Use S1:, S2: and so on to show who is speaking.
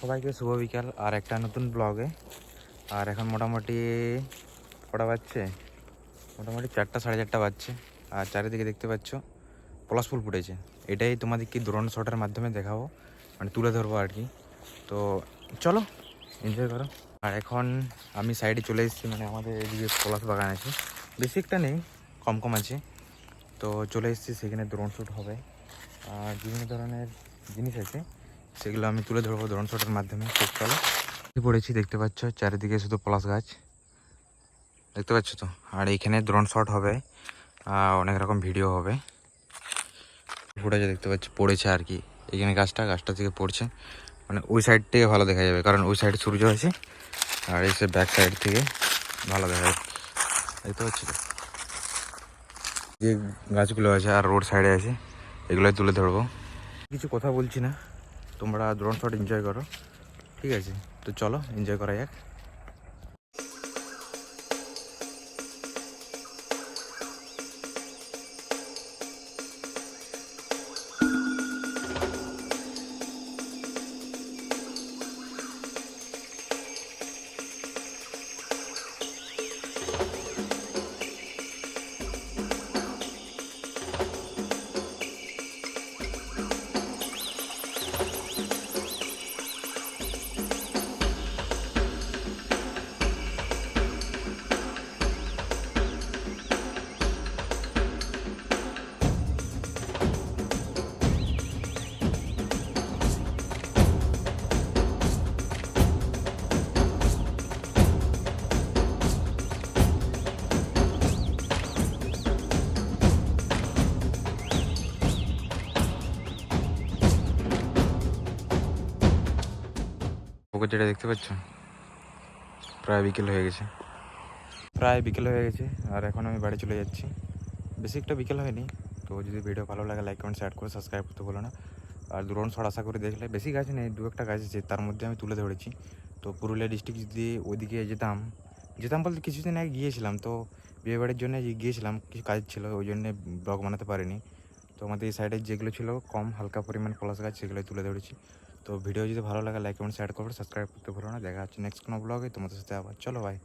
S1: সবাইকে শুভ বিকাল। আর একটা নতুন ব্লগে আর এখন মোটামুটি কটা বাজছে? মোটামুটি চারটা, সাড়ে চারটা বাজছে। আর চারিদিকে দেখতে পাচ্ছ, পলাশ ফুল ফুটেছে। এটাই তোমাদেরকে ড্রোন শটের মাধ্যমে দেখাবো? মানে তুলে ধরবো আর কি। তো চলো এনজয় করো। আর এখন আমি সাইডে চলে এসেছি মানে আমাদের এদিকে পলাশ বাগান আছে। বেশি একটা নেই, কম কম আছে। তো চলে এসেছি, সেখানে ড্রোন শ্যুট হবে। আর বিভিন্ন ধরনের জিনিস আছে। সেগুলো আমি তুলে ধরবো ড্রোন শটের মাধ্যমে চলো পড়েছি, দেখতে পাচ্ছ, চারিদিকে শুধু পলাশ গাছ। দেখতে পাচ্ছ তো? আর এইখানে ড্রোন শট হবে, আর অনেক রকম ভিডিও হবে। ফুটেছে দেখতে পাচ্ছ, পড়েছে আর কি। এইখানে গাছটা গাছটা থেকে পড়ছে। মানে ওই সাইড থেকে ভালো দেখা যাবে, কারণ ওই সাইডে সূর্য আছে, আর এসে ব্যাক সাইড থেকে ভালো দেখা যাবে দেখতে পাচ্ছ তো? যে গাছগুলো আছে আর রোড সাইডে আছে, এগুলোই তুলে ধরবো। কিছু কথা বলছি না। তোমরা ড্রোন শট এনজয় করো। ঠিক আছে? তো চলো এনজয় করা যাক। পুকুর যেটা দেখতে পাচ্ছ, প্রায় বিকেল হয়ে গেছে। প্রায় বিকেল হয়ে গেছে, আর এখন আমি বাড়ি চলে যাচ্ছি। বেশি একটা বিকেল হয়নি, তো যদি ভিডিও ভালো লাগে লাইক কমেন্ট শেয়ার করে সাবস্ক্রাইব করতে বলো না। আর ড্রোন শট আশা করে দেখলে, বেশি গাছ নেই, দু একটা গাছ আছে, তার মধ্যে আমি তুলে ধরেছি। তো পুরুলিয়া ডিস্ট্রিক্ট যদি ওইদিকে যেতাম যেতাম বলতে কিছুদিন আগে গিয়েছিলাম, তো বিয়েবাড়ির জন্য গিয়েছিলাম, কিছু কাজ ছিল, ওই জন্যে ব্লগ বানাতে পারিনি। তো আমাদের এই সাইডে যেগুলো ছিল কম হালকা পরিমাণ পলাশ গাছ সেগুলো তুলে ধরেছি। তো ভিডিও যদি ভালো লাগে লাইক কমেন্ট শেয়ার করবে সাবস্ক্রাইব করতে ভুলো না। দেখা হচ্ছে নেক্সট কোনো ব্লগে তোমাদের সাথে আবার। চলো ভাই